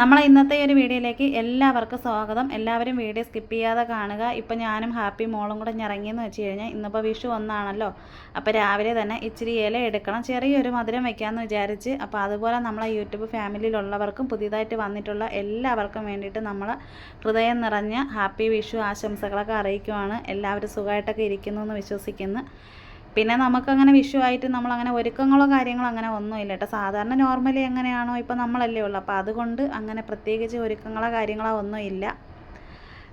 നമ്മളെ ഇന്നത്തെ ഒരു വീഡിയോയിലേക്ക് എല്ലാവർക്കും സ്വാഗതം. എല്ലാവരും വീഡിയോ സ്കിപ്പ് ചെയ്യാതെ കാണുക. ഇപ്പം ഞാനും ഹാപ്പി മോളും കൂടെ ഇറങ്ങിയെന്ന് വെച്ച് കഴിഞ്ഞാൽ ഇന്നിപ്പോൾ വിഷു ഒന്നാണല്ലോ. അപ്പോൾ രാവിലെ തന്നെ ഇച്ചിരി ഇല എടുക്കണം. ചെറിയൊരു മധുരം വെക്കാമെന്ന് വിചാരിച്ച്. അപ്പോൾ അതുപോലെ നമ്മളെ യൂട്യൂബ് ഫാമിലിയിലുള്ളവർക്കും പുതിയതായിട്ട് വന്നിട്ടുള്ള എല്ലാവർക്കും വേണ്ടിയിട്ട് നമ്മൾ ഹൃദയം നിറഞ്ഞ ഹാപ്പി വിഷു ആശംസകളൊക്കെ അറിയിക്കുവാണ്. എല്ലാവരും സുഖമായിട്ടൊക്കെ ഇരിക്കുന്നു എന്ന് വിശ്വസിക്കുന്നു. പിന്നെ നമുക്കങ്ങനെ വിഷു വിഷുവായിട്ട് നമ്മളങ്ങനെ ഒരുക്കങ്ങളോ കാര്യങ്ങളോ അങ്ങനെ ഒന്നുമില്ല കേട്ടോ. സാധാരണ നോർമലി എങ്ങനെയാണോ ഇപ്പോൾ നമ്മളല്ലേ ഉള്ളൂ. അപ്പോൾ അതുകൊണ്ട് അങ്ങനെ പ്രത്യേകിച്ച് ഒരുക്കങ്ങളോ കാര്യങ്ങളോ ഒന്നുമില്ല.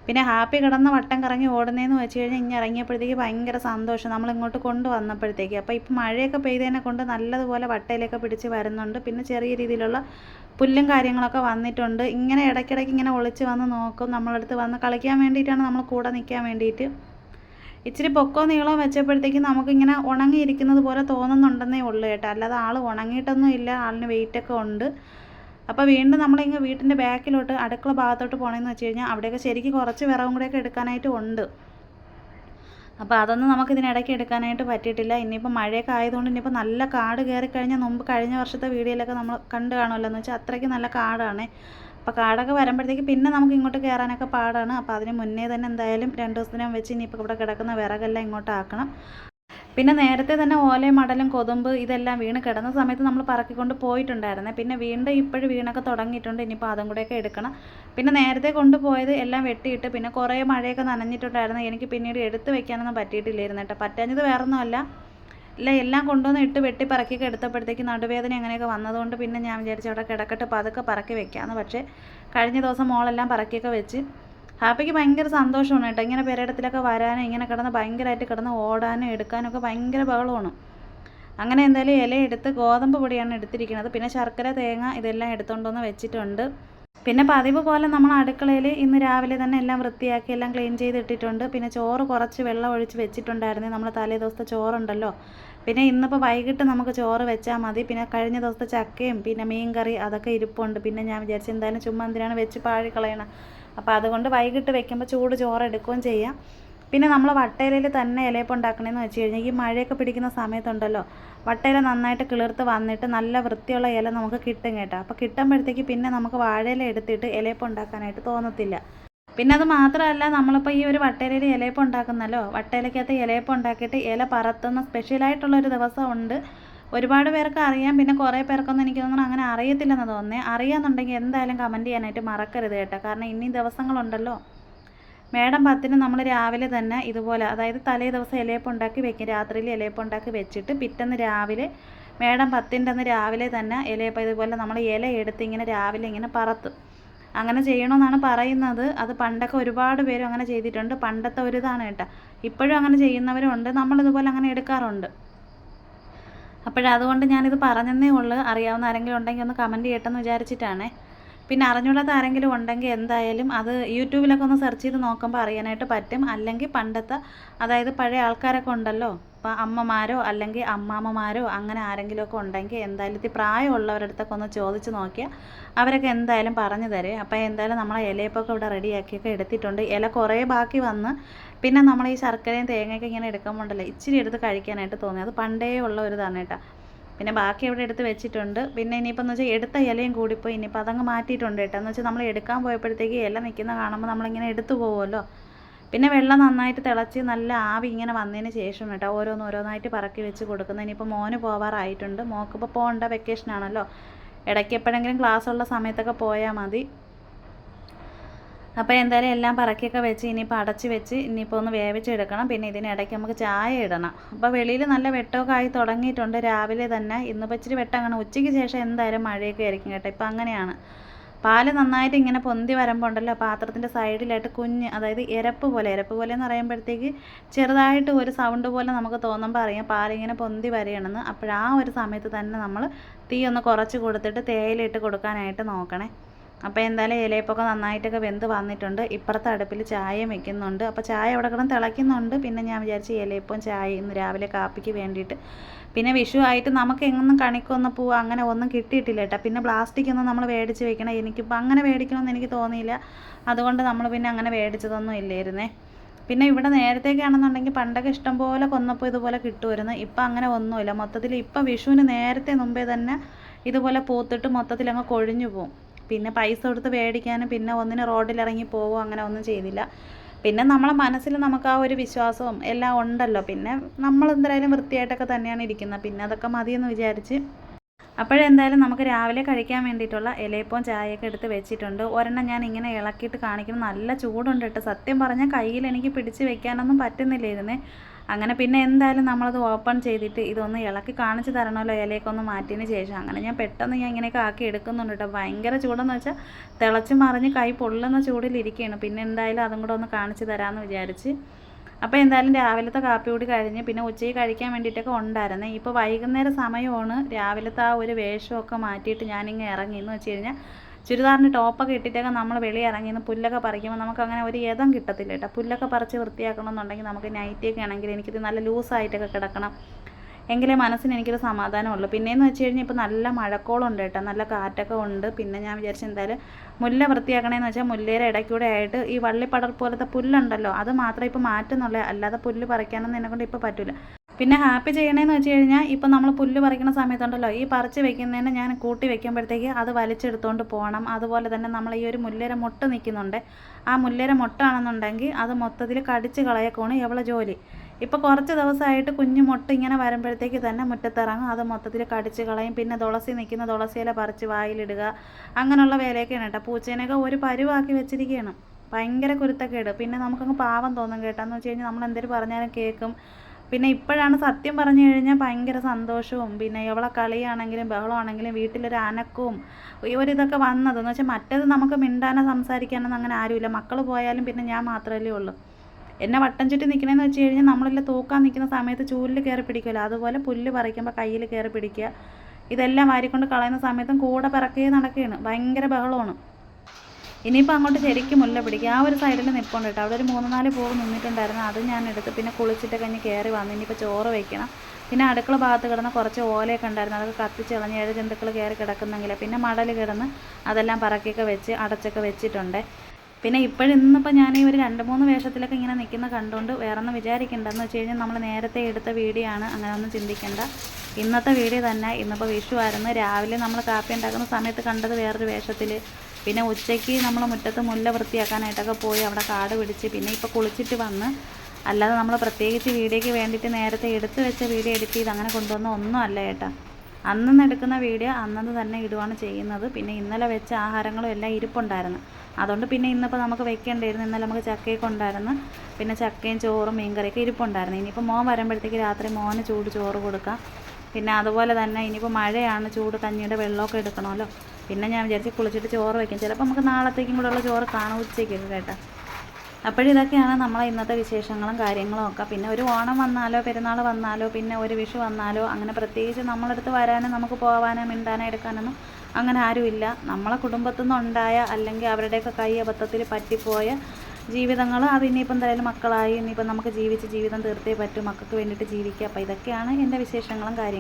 പിന്നെ ഹാപ്പി കിടന്ന് വട്ടം കറങ്ങി ഓടുന്നതെന്ന് വെച്ച് കഴിഞ്ഞാൽ ഇങ്ങനെ ഇറങ്ങിയപ്പോഴത്തേക്ക് ഭയങ്കര സന്തോഷം. നമ്മൾ ഇങ്ങോട്ട് കൊണ്ടുവന്നപ്പോഴത്തേക്ക് അപ്പോൾ ഇപ്പം മഴയൊക്കെ പെയ്തതിനെ കൊണ്ട് നല്ലതുപോലെ വട്ടയിലൊക്കെ പിടിച്ച് വരുന്നുണ്ട്. പിന്നെ ചെറിയ രീതിയിലുള്ള പുല്ലും കാര്യങ്ങളൊക്കെ വന്നിട്ടുണ്ട്. ഇങ്ങനെ ഇടയ്ക്കിടയ്ക്ക് ഇങ്ങനെ ഒളിച്ച് വന്ന് നോക്കും. നമ്മളടുത്ത് വന്ന് കളിക്കാൻ വേണ്ടിയിട്ടാണ് നമ്മൾ കൂടെ നിൽക്കാൻ വേണ്ടിയിട്ട്. ഇച്ചിരി പൊക്കോ നീളോ വെച്ചപ്പോഴത്തേക്കും നമുക്കിങ്ങനെ ഉണങ്ങിയിരിക്കുന്നത് പോലെ തോന്നുന്നുണ്ടെന്നേ ഉള്ളൂ കേട്ടോ. അല്ലാതെ ആൾ ഉണങ്ങിയിട്ടൊന്നും ഇല്ല ആളിന് വെയിറ്റൊക്കെ ഉണ്ട്. അപ്പോൾ വീണ്ടും നമ്മളിങ്ങ് വീട്ടിന്റെ ബാക്കിലോട്ട് അടുക്കള ഭാഗത്തോട്ട് പോകണമെന്ന് വെച്ച് കഴിഞ്ഞാൽ അവിടെയൊക്കെ ശരിക്കും കുറച്ച് വിറകും കൂടെയൊക്കെ എടുക്കാനായിട്ട് ഉണ്ട്. അപ്പോൾ അതൊന്നും നമുക്ക് ഇതിനിടയ്ക്ക് എടുക്കാനായിട്ട് പറ്റിയിട്ടില്ല. ഇനിയിപ്പോൾ മഴയൊക്കെ ആയതുകൊണ്ട് ഇനിയിപ്പോൾ നല്ല കാട് കയറി കഴിഞ്ഞാൽ മുമ്പ് കഴിഞ്ഞ വർഷത്തെ വീഡിയോയിലൊക്കെ നമ്മൾ കണ്ടു കാണുമല്ലോ എന്ന് വെച്ചാൽ അത്രയ്ക്ക് നല്ല കാടാണ്. അപ്പോൾ കാടൊക്കെ വരുമ്പോഴത്തേക്ക് പിന്നെ നമുക്ക് ഇങ്ങോട്ട് കയറാനൊക്കെ പാടാണ്. അപ്പോൾ അതിന് മുന്നേ തന്നെ എന്തായാലും രണ്ട് ദിവസത്തിനും വെച്ച് ഇനിയിപ്പോൾ ഇവിടെ കിടക്കുന്ന വിറകെല്ലാം ഇങ്ങോട്ടാക്കണം പിന്നെ നേരത്തെ തന്നെ ഓലയും മടലും കൊതുമ്പ് ഇതെല്ലാം വീണ് കിടന്ന സമയത്ത് നമ്മൾ പറക്കിക്കൊണ്ട് പോയിട്ടുണ്ടായിരുന്നേ. പിന്നെ വീണ്ടും ഇപ്പോഴും വീണൊക്കെ തുടങ്ങിയിട്ടുണ്ട്. ഇനിയിപ്പോൾ അതും കൂടെയൊക്കെ എടുക്കണം. പിന്നെ നേരത്തെ കൊണ്ടുപോയത് എല്ലാം വെട്ടിയിട്ട് പിന്നെ കുറേ മഴയൊക്കെ നനഞ്ഞിട്ടുണ്ടായിരുന്നു. എനിക്ക് പിന്നീട് എടുത്തു വെക്കാനൊന്നും പറ്റിയിട്ടില്ലായിരുന്നു കേട്ടോ. പറ്റാഞ്ഞത് വേറൊന്നുമല്ല. ഇല്ല എല്ലാം കൊണ്ടുവന്ന് ഇട്ട് വെട്ടി പറക്കി എടുത്തപ്പോഴത്തേക്ക് നടുവേദന അങ്ങനെയൊക്കെ വന്നതുകൊണ്ട് പിന്നെ ഞാൻ വിചാരിച്ചു അവിടെ കിടക്കട്ട് പതുക്കെ പറക്കി വെക്കാമെന്ന് പക്ഷേ കഴിഞ്ഞ ദിവസം മോളെല്ലാം പറക്കിയൊക്കെ വെച്ച് ഹാപ്പിക്ക് ഭയങ്കര സന്തോഷമാണ് കേട്ടോ. ഇങ്ങനെ പെരയിടത്തിലൊക്കെ വരാനും ഇങ്ങനെ കിടന്ന് ഭയങ്കരമായിട്ട് കിടന്ന് ഓടാനും എടുക്കാനും ഒക്കെ ഭയങ്കര ബഹളമാണ്. അങ്ങനെ എന്തായാലും ഇല എടുത്ത് ഗോതമ്പ് പൊടിയാണ് എടുത്തിരിക്കുന്നത്. പിന്നെ ശർക്കര തേങ്ങ ഇതെല്ലാം എടുത്തുകൊണ്ടുവന്ന് വെച്ചിട്ടുണ്ട്. പിന്നെ പതിവ് പോലെ നമ്മൾ അടുക്കളയിൽ ഇന്ന് രാവിലെ തന്നെ എല്ലാം വൃത്തിയാക്കി എല്ലാം ക്ലീൻ ചെയ്തിട്ടിട്ടുണ്ട്. പിന്നെ ചോറ് കുറച്ച് വെള്ളം ഒഴിച്ച് വെച്ചിട്ടുണ്ടായിരുന്നു. നമ്മൾ തലേ ദിവസത്തെ ചോറുണ്ടല്ലോ. പിന്നെ ഇന്നിപ്പോൾ വൈകിട്ട് നമുക്ക് ചോറ് വെച്ചാൽ മതി. പിന്നെ കഴിഞ്ഞ ദിവസത്തെ ചക്കയും പിന്നെ മീൻ കറി അതൊക്കെ ഇരിപ്പുണ്ട്. പിന്നെ ഞാൻ വിചാരിച്ചു എന്തായാലും ചുമ്മാ എന്തിനാണ് വെച്ച് പാഴി കളയണം? അപ്പോൾ അതുകൊണ്ട് വൈകിട്ട് വെക്കുമ്പോൾ ചൂട് ചോറ് എടുക്കുകയും ചെയ്യാം. പിന്നെ നമ്മൾ വട്ടയിലയിൽ തന്നെ ഇലയപ്പം ഉണ്ടാക്കണമെന്ന് വെച്ച് കഴിഞ്ഞാൽ ഈ മഴയൊക്കെ പിടിക്കുന്ന സമയത്തുണ്ടല്ലോ വട്ടയില നന്നായിട്ട് കിളിർത്ത് വന്നിട്ട് നല്ല വൃത്തിയുള്ള ഇല നമുക്ക് കിട്ടും കേട്ടോ. അപ്പോൾ കിട്ടുമ്പോഴത്തേക്ക് പിന്നെ നമുക്ക് വാഴയില എടുത്തിട്ട് ഇലയപ്പം ഉണ്ടാക്കാനായിട്ട് തോന്നത്തില്ല. പിന്നെ അത് മാത്രമല്ല നമ്മളിപ്പോൾ ഈ ഒരു വട്ടയിലയിൽ ഇലയപ്പം ഉണ്ടാക്കുന്നല്ലോ വട്ടയിലക്കകത്ത് ഇലയപ്പം ഉണ്ടാക്കിയിട്ട് ഇല പറത്തുന്ന സ്പെഷ്യലായിട്ടുള്ളൊരു ദിവസമുണ്ട്. ഒരുപാട് പേർക്ക് അറിയാം പിന്നെ കുറേ പേർക്കൊന്നും എനിക്ക് തോന്നുന്നു അങ്ങനെ അറിയത്തില്ലെന്ന് തോന്നുന്നേ. അറിയാമെന്നുണ്ടെങ്കിൽ എന്തായാലും കമന്റ് ചെയ്യാനായിട്ട് മറക്കരുത് കേട്ടോ. കാരണം ഇനി ദിവസങ്ങളുണ്ടല്ലോ. മേഡം പത്തിന് നമ്മൾ രാവിലെ തന്നെ ഇതുപോലെ അതായത് തലേ ദിവസം ഇലയപ്പം ഉണ്ടാക്കി വെക്കും. രാത്രിയിൽ ഇലയപ്പം ഉണ്ടാക്കി വെച്ചിട്ട് പിറ്റേന്ന് രാവിലെ മേടം പത്തിന്റെ അന്ന് രാവിലെ തന്നെ ഇലയപ്പം ഇതുപോലെ നമ്മൾ ഇല എടുത്ത് ഇങ്ങനെ രാവിലെ ഇങ്ങനെ പറത്തും. അങ്ങനെ ചെയ്യണമെന്നാണ് പറയുന്നത്. അത് പണ്ടൊക്കെ ഒരുപാട് പേരും അങ്ങനെ ചെയ്തിട്ടുണ്ട്. പണ്ടത്തെ ഒരു ഇതാണ് കേട്ടോ. ഇപ്പോഴും അങ്ങനെ ചെയ്യുന്നവരുണ്ട്. നമ്മളിതുപോലെ അങ്ങനെ എടുക്കാറുണ്ട്. അപ്പോഴതുകൊണ്ട് ഞാനിത് പറഞ്ഞതേ ഉള്ളൂ. അറിയാവുന്ന ആരെങ്കിലും ഉണ്ടെങ്കിൽ ഒന്ന് കമന്റ് ചെയ്യട്ടെന്ന് വിചാരിച്ചിട്ടാണേ. പിന്നെ അറിഞ്ഞുള്ളത് ആരെങ്കിലും ഉണ്ടെങ്കിൽ എന്തായാലും അത് യൂട്യൂബിലൊക്കെ ഒന്ന് സെർച്ച് ചെയ്ത് നോക്കുമ്പോൾ അറിയാനായിട്ട് പറ്റും. അല്ലെങ്കിൽ പണ്ടത്തെ അതായത് പഴയ ആൾക്കാരൊക്കെ ഉണ്ടല്ലോ. അപ്പോൾ അമ്മമാരോ അല്ലെങ്കിൽ അമ്മാമ്മമാരോ അങ്ങനെ ആരെങ്കിലുമൊക്കെ ഉണ്ടെങ്കിൽ എന്തായാലും ഇത് പ്രായമുള്ളവരുടെ അടുത്തൊക്കെ ഒന്ന് ചോദിച്ച് നോക്കിയാൽ അവരൊക്കെ എന്തായാലും പറഞ്ഞു തരും. അപ്പോൾ എന്തായാലും നമ്മളെ ഇലയപ്പൊക്കെ ഇവിടെ റെഡിയാക്കിയൊക്കെ എടുത്തിട്ടുണ്ട്. ഇല കുറേ ബാക്കി വന്ന് പിന്നെ നമ്മൾ ഈ ശർക്കരയും തേങ്ങയൊക്കെ ഇങ്ങനെ എടുക്കുമ്പോണ്ടല്ലോ ഇച്ചിരി എടുത്ത് കഴിക്കാനായിട്ട് തോന്നി. അത് പണ്ടേ ഉള്ള ഒരു ഇതാണ് കേട്ടോ. പിന്നെ ബാക്കി ഇവിടെ എടുത്ത് വെച്ചിട്ടുണ്ട്. പിന്നെ ഇനിയിപ്പോൾ എന്ന് വെച്ചാൽ എടുത്ത ഇലയും കൂടിപ്പോയി. ഇനിയിപ്പോൾ അതങ്ങ് മാറ്റിയിട്ടുണ്ട് കേട്ടോ. എന്ന് വെച്ചാൽ നമ്മൾ എടുക്കാൻ പോയപ്പോഴത്തേക്ക് ഇല നിൽക്കുന്ന കാണുമ്പോൾ നമ്മളിങ്ങനെ എടുത്തു പോകുമല്ലോ പിന്നെ വെള്ളം നന്നായിട്ട് തിളച്ച് നല്ല ആവി ഇങ്ങനെ വന്നതിന് ശേഷം കേട്ടോ ഓരോന്ന് ഓരോന്നായിട്ട് പറക്കി വെച്ച് കൊടുക്കുന്നത്. ഇനിയിപ്പോൾ മോന് പോവാറായിട്ടുണ്ട്. മോക്കിപ്പോൾ പോകേണ്ട വെക്കേഷൻ ആണല്ലോ. ഇടയ്ക്ക് എപ്പോഴെങ്കിലും ക്ലാസ് ഉള്ള സമയത്തൊക്കെ പോയാൽ മതി. അപ്പോൾ എന്തായാലും എല്ലാം പറക്കിയൊക്കെ വെച്ച് ഇനിയിപ്പോൾ അടച്ച് വെച്ച് ഇനിയിപ്പോൾ ഒന്ന് വേവിച്ചെടുക്കണം പിന്നെ ഇതിനിടയ്ക്ക് നമുക്ക് ചായ ഇടണം. അപ്പോൾ വെളിയിൽ നല്ല വെട്ടമൊക്കെ ആയി തുടങ്ങിയിട്ടുണ്ട് രാവിലെ തന്നെ. ഇന്നിപ്പോൾ ഇച്ചിരി വെട്ടം അങ്ങനെ ഉച്ചയ്ക്ക് ശേഷം എന്തായാലും മഴയൊക്കെ ആയിരിക്കും കേട്ടോ. ഇപ്പോൾ അങ്ങനെയാണ്. പാൽ നന്നായിട്ട് ഇങ്ങനെ പൊന്തി വരുമ്പോൾ ഉണ്ടല്ലോ പാത്രത്തിന്റെ സൈഡിലായിട്ട് കുഞ്ഞ് അതായത് ഇരപ്പ് പോലെ ഇരപ്പ് പോലെ എന്ന് പറയുമ്പോഴത്തേക്ക് ചെറുതായിട്ട് ഒരു സൗണ്ട് പോലെ നമുക്ക് തോന്നുമ്പോൾ അറിയാം പാലിങ്ങനെ പൊന്തി വരികയാണെന്ന്. അപ്പോഴാ ഒരു സമയത്ത് തന്നെ നമ്മൾ തീ ഒന്ന് കുറച്ച് കൊടുത്തിട്ട് തേയിലിട്ട് കൊടുക്കാനായിട്ട് നോക്കണേ. അപ്പോൾ എന്തായാലും ഇലയപ്പൊക്കെ നന്നായിട്ടൊക്കെ വെന്ത് വന്നിട്ടുണ്ട്. ഇപ്പുറത്തെ അടുപ്പിൽ ചായ വെക്കുന്നുണ്ട്. അപ്പോൾ ചായ അവിടെ കിടന്ന് തിളയ്ക്കുന്നുണ്ട്. പിന്നെ ഞാൻ വിചാരിച്ച് ഇലയപ്പം ചായ ഇന്ന് രാവിലെ കാപ്പിക്ക് വേണ്ടിയിട്ട്. പിന്നെ വിഷു ആയിട്ട് നമുക്ക് എങ്ങൊന്നും കണിക്കൊന്നും പോവുക അങ്ങനെ ഒന്നും കിട്ടിയിട്ടില്ല കേട്ടോ. പിന്നെ പ്ലാസ്റ്റിക് ഒന്നും നമ്മൾ മേടിച്ച് വെക്കണം. എനിക്കിപ്പോൾ അങ്ങനെ മേടിക്കണമെന്ന് എനിക്ക് തോന്നിയില്ല. അതുകൊണ്ട് നമ്മൾ പിന്നെ അങ്ങനെ മേടിച്ചതൊന്നും ഇല്ലായിരുന്നേ. പിന്നെ ഇവിടെ നേരത്തേക്കാണെന്നുണ്ടെങ്കിൽ പണ്ടൊക്കെ ഇഷ്ടംപോലെ കൊന്നപ്പോൾ ഇതുപോലെ കിട്ടുമായിരുന്നു. ഇപ്പം അങ്ങനെ ഒന്നുമില്ല. മൊത്തത്തിൽ ഇപ്പം വിഷുവിന് നേരത്തെ മുമ്പേ തന്നെ ഇതുപോലെ പൂത്തിട്ട് മൊത്തത്തിൽ അങ്ങ് കൊഴിഞ്ഞു പോകും പിന്നെ പൈസ കൊടുത്ത് മേടിക്കാനും പിന്നെ ഒന്നിന് റോഡിലിറങ്ങി പോവുക അങ്ങനെ ഒന്നും ചെയ്തില്ല. പിന്നെ നമ്മളെ മനസ്സിൽ നമുക്ക് ആ ഒരു വിശ്വാസവും എല്ലാം ഉണ്ടല്ലോ. പിന്നെ നമ്മൾ എന്തായാലും വൃത്തിയായിട്ടൊക്കെ തന്നെയാണ് ഇരിക്കുന്നത്. പിന്നെ അതൊക്കെ മതിയെന്ന് വിചാരിച്ച് അപ്പോഴെന്തായാലും നമുക്ക് രാവിലെ കഴിക്കാൻ വേണ്ടിയിട്ടുള്ള ഇലയപ്പം ചായയൊക്കെ എടുത്ത് വെച്ചിട്ടുണ്ട്. ഒരെണ്ണം ഞാൻ ഇങ്ങനെ ഇളക്കിയിട്ട് കാണിക്കുന്നത് നല്ല ചൂടുണ്ട് കേട്ടോ. സത്യം പറഞ്ഞാൽ കയ്യിൽ എനിക്ക് പിടിച്ച് വെക്കാനൊന്നും പറ്റുന്നില്ലായിരുന്നേ. അങ്ങനെ പിന്നെ എന്തായാലും നമ്മളത് ഓപ്പൺ ചെയ്തിട്ട് ഇതൊന്ന് ഇളക്കി കാണിച്ച് തരണമല്ലോ ഇലയൊക്കെ ഒന്ന് മാറ്റിയതിന് ശേഷം. അങ്ങനെ ഞാൻ പെട്ടെന്ന് ഞാൻ ഇങ്ങനെയൊക്കെ ആക്കി എടുക്കുന്നുണ്ട് കേട്ടോ ഭയങ്കര ചൂടെന്ന് വെച്ചാൽ തിളച്ച് മറിഞ്ഞ് കൈ പൊള്ളുന്ന ചൂടിലിരിക്കുകയാണ് പിന്നെ എന്തായാലും അതും കൂടെ ഒന്ന് കാണിച്ച് തരാമെന്ന് വിചാരിച്ച്. അപ്പോൾ എന്തായാലും രാവിലത്തെ കാപ്പി കൂടി കഴിഞ്ഞ് പിന്നെ ഉച്ചയ്ക്ക് കഴിക്കാൻ വേണ്ടിയിട്ടൊക്കെ ഉണ്ടായിരുന്നേ. ഇപ്പോൾ വൈകുന്നേരം സമയമാണ്. രാവിലത്തെ ആ ഒരു വേഷമൊക്കെ മാറ്റിയിട്ട് ഞാനിങ്ങനെ ഇറങ്ങി എന്ന് വെച്ച് കഴിഞ്ഞാൽ ചുരിദാറിന് ടോപ്പൊക്കെ ഇട്ടിട്ടൊക്കെ നമ്മൾ വെളി ഇറങ്ങി നിന്ന് പുല്ലൊക്കെ പറിക്കുമ്പോൾ നമുക്ക് അങ്ങനെ ഒരു യഥം കിട്ടത്തില്ല കേട്ടോ. പുല്ലൊക്കെ പറിച്ച് വൃത്തിയാക്കണമെന്നുണ്ടെങ്കിൽ നമുക്ക് നൈറ്റിയൊക്കെ ആണെങ്കിൽ എനിക്കിത് നല്ല ലൂസായിട്ടൊക്കെ കിടക്കണം. എങ്കിലേ മനസ്സിന് എനിക്കൊരു സമാധാനമുള്ളൂ. പിന്നെയെന്ന് വെച്ച് കഴിഞ്ഞാൽ ഇപ്പോൾ നല്ല മഴക്കോളുണ്ട് കേട്ടോ. നല്ല കാറ്റൊക്കെ ഉണ്ട്. പിന്നെ ഞാൻ വിചാരിച്ചു എന്തായാലും മുല്ല വൃത്തിയാക്കണമെന്ന് വെച്ചാൽ മുല്ലേരെ ഇടയ്ക്കൂടെ ആയിട്ട് ഈ വള്ളിപ്പടർ പോലത്തെ പുല്ലുണ്ടല്ലോ അത് മാത്രമേ ഇപ്പോൾ മാറ്റുന്നുള്ളൂ. അല്ലാതെ പുല്ല് പറിക്കാനൊന്നും എന്നെക്കൊണ്ട് ഇപ്പോൾ പറ്റില്ല പിന്നെ ഹാപ്പി ചെയ്യണേന്ന് വെച്ച് കഴിഞ്ഞാൽ ഇപ്പം നമ്മൾ പുല്ല് പറിക്കുന്ന സമയത്തുണ്ടല്ലോ ഈ പറിച്ച് വെക്കുന്നതിന് ഞാൻ കൂട്ടി വെക്കുമ്പോഴത്തേക്ക് അത് വലിച്ചെടുത്തുകൊണ്ട് പോകണം അതുപോലെ തന്നെ നമ്മൾ ഈ ഒരു മുല്ലര മുട്ട നിൽക്കുന്നുണ്ട് ആ മുല്ലര മുട്ടാണെന്നുണ്ടെങ്കിൽ അത് മൊത്തത്തിൽ കടിച്ച് കളയക്കോണ് എവളെ ജോലി. ഇപ്പോൾ കുറച്ച് ദിവസമായിട്ട് കുഞ്ഞു മുട്ട ഇങ്ങനെ വരുമ്പോഴത്തേക്ക് തന്നെ മുറ്റത്തിറങ്ങും. അത് മൊത്തത്തിൽ കടിച്ച് കളയും. പിന്നെ തുളസി നിൽക്കുന്ന തുളസിയില പറിച്ച് വായിലിടുക. അങ്ങനെയുള്ള വേലയൊക്കെയാണ് കേട്ടോ. പൂച്ചേനെയൊക്കെ ഒരു പരുവാക്കി വെച്ചിരിക്കുകയാണ് ഭയങ്കര കുരുത്തക്കേട്. പിന്നെ നമുക്കങ്ങ് പാവം തോന്നും കേട്ടോ. എന്ന് വെച്ച് കഴിഞ്ഞാൽ നമ്മൾ എന്തെങ്കിലും പറഞ്ഞാലും കേൾക്കും പിന്നെ ഇപ്പോഴാണ് സത്യം പറഞ്ഞു കഴിഞ്ഞാൽ ഭയങ്കര സന്തോഷവും. പിന്നെ എവളെ കളിയാണെങ്കിലും ബഹളമാണെങ്കിലും വീട്ടിലൊരു അനക്കവും ഈ ഒരു ഇതൊക്കെ വന്നത്. എന്ന് വെച്ചാൽ മറ്റേത് നമുക്ക് മിണ്ടാനോ സംസാരിക്കാനൊന്നും അങ്ങനെ ആരുമില്ല. മക്കൾ പോയാലും പിന്നെ ഞാൻ മാത്രമല്ലേ ഉള്ളൂ. എന്നെ വട്ടം ചുറ്റി നിൽക്കണമെന്ന് വെച്ച് കഴിഞ്ഞാൽ നമ്മളെല്ലാം തൂക്കാൻ നിൽക്കുന്ന സമയത്ത് ചൂലിൽ കയറി പിടിക്കുമല്ലോ. അതുപോലെ പുല്ല് പറിക്കുമ്പോൾ കയ്യിൽ കയറി പിടിക്കുക. ഇതെല്ലാം വാരിക്കൊണ്ട് കളയുന്ന സമയത്തും കൂടെ പിറക്കുകയും നടക്കുകയാണ്. ഭയങ്കര ബഹളമാണ്. ഇനിയിപ്പോൾ അങ്ങോട്ട് ശരിക്കും മുല്ല പിടിക്കുക ആ ഒരു സൈഡിൽ നിൽപ്പുണ്ട് കേട്ടോ. അവിടെ ഒരു മൂന്ന് നാല് പൂവ് നിന്നിട്ടുണ്ടായിരുന്നു. അത് ഞാൻ എടുത്ത് പിന്നെ കുളിച്ചിട്ട് കഴിഞ്ഞ് കയറി വന്നു ഇനിയിപ്പോൾ ചോറ് വയ്ക്കണം പിന്നെ അടുക്കള ഭാഗത്ത് കിടന്ന് കുറച്ച് ഓലയൊക്കെ ഉണ്ടായിരുന്നു. അതൊക്കെ കത്തിച്ച് കളഞ്ഞ് ഏഴ് ജന്തുക്കൾ കയറി കിടക്കുന്നെങ്കിൽ പിന്നെ മടൽ കിടന്ന് അതെല്ലാം പറക്കിയൊക്കെ വെച്ച് അടച്ചൊക്കെ വെച്ചിട്ടുണ്ട്. പിന്നെ ഇപ്പോഴും ഇന്നിപ്പോൾ ഞാൻ ഈ ഒരു രണ്ട് മൂന്ന് വേഷത്തിലൊക്കെ ഇങ്ങനെ നിൽക്കുന്ന കണ്ടുകൊണ്ട് വേറെ ഒന്നും വിചാരിക്കേണ്ടെന്ന് വെച്ച് കഴിഞ്ഞാൽ നമ്മൾ നേരത്തെ എടുത്ത വീഡിയോ ആണ് അങ്ങനെ ഒന്നും ചിന്തിക്കേണ്ട. ഇന്നത്തെ വീഡിയോ തന്നെ. ഇന്നിപ്പോൾ വിഷു ആയിരുന്നു. രാവിലെ നമ്മൾ കാപ്പി ഉണ്ടാക്കുന്ന സമയത്ത് കണ്ടത് വേറൊരു വേഷത്തിൽ പിന്നെ ഉച്ചയ്ക്ക് നമ്മൾ മുറ്റത്ത് മുല്ല വൃത്തിയാക്കാനായിട്ടൊക്കെ പോയി അവിടെ കാട് പിടിച്ച് പിന്നെ ഇപ്പോൾ കുളിച്ചിട്ട് വന്ന് അല്ലാതെ നമ്മൾ പ്രത്യേകിച്ച് വീഡിയോയ്ക്ക് വേണ്ടിയിട്ട് നേരത്തെ എടുത്തു വെച്ച വീഡിയോ എഡിറ്റ് ചെയ്ത് അങ്ങനെ കൊണ്ടുവന്ന ഒന്നും അല്ല ഏട്ടാ. അന്നന്ന് എടുക്കുന്ന വീഡിയോ അന്നന്ന് തന്നെ ഇടുവാണ് ചെയ്യുന്നത്. പിന്നെ ഇന്നലെ വെച്ച ആഹാരങ്ങളും എല്ലാം ഇരിപ്പുണ്ടായിരുന്നു. അതുകൊണ്ട് പിന്നെ ഇന്നിപ്പോൾ നമുക്ക് വെക്കേണ്ടിയിരുന്നു. ഇന്നലെ നമുക്ക് ചക്കയൊക്കെ ഉണ്ടായിരുന്നു. പിന്നെ ചക്കയും ചോറും മീൻകറിയൊക്കെ ഇരിപ്പുണ്ടായിരുന്നു. ഇനിയിപ്പോൾ മോൻ വരുമ്പോഴത്തേക്ക് രാത്രി മോന് ചൂട് ചോറ് കൊടുക്കാം. പിന്നെ അതുപോലെ തന്നെ ഇനിയിപ്പോൾ മഴയാണ് ചൂട് കഞ്ഞിയുടെ വെള്ളമൊക്കെ എടുക്കണമല്ലോ. പിന്നെ ഞാൻ വിചാരിച്ച് കുളിച്ചിട്ട് ചോറ് വയ്ക്കും ചിലപ്പോൾ നമുക്ക് നാളത്തേക്കും കൂടെ ഉള്ള ചോറ് കാണും ഉച്ചയ്ക്കൊക്കെ കേട്ടോ. അപ്പോഴിതൊക്കെയാണ് നമ്മളെ ഇന്നത്തെ വിശേഷങ്ങളും കാര്യങ്ങളും ഒക്കെ. പിന്നെ ഒരു ഓണം വന്നാലോ പെരുന്നാൾ വന്നാലോ പിന്നെ ഒരു വിഷു വന്നാലോ അങ്ങനെ പ്രത്യേകിച്ച് നമ്മളടുത്ത് വരാനും നമുക്ക് പോകാനോ മിണ്ടാനോ എടുക്കാനൊന്നും അങ്ങനെ ആരുമില്ല. നമ്മളെ കുടുംബത്തിൽ നിന്നുണ്ടായ അല്ലെങ്കിൽ അവരുടെയൊക്കെ കൈ അബദ്ധത്തിൽ പറ്റിപ്പോയ ജീവിതങ്ങൾ അത് ഇനിയിപ്പം എന്തായാലും മക്കളായി. ഇനിയിപ്പം നമുക്ക് ജീവിച്ച് ജീവിതം തീർത്തേ പറ്റും. മക്കൾക്ക് വേണ്ടിയിട്ട് ജീവിക്കുക അപ്പോൾ ഇതൊക്കെയാണ് എന്റെ വിശേഷങ്ങളും കാര്യങ്ങളും.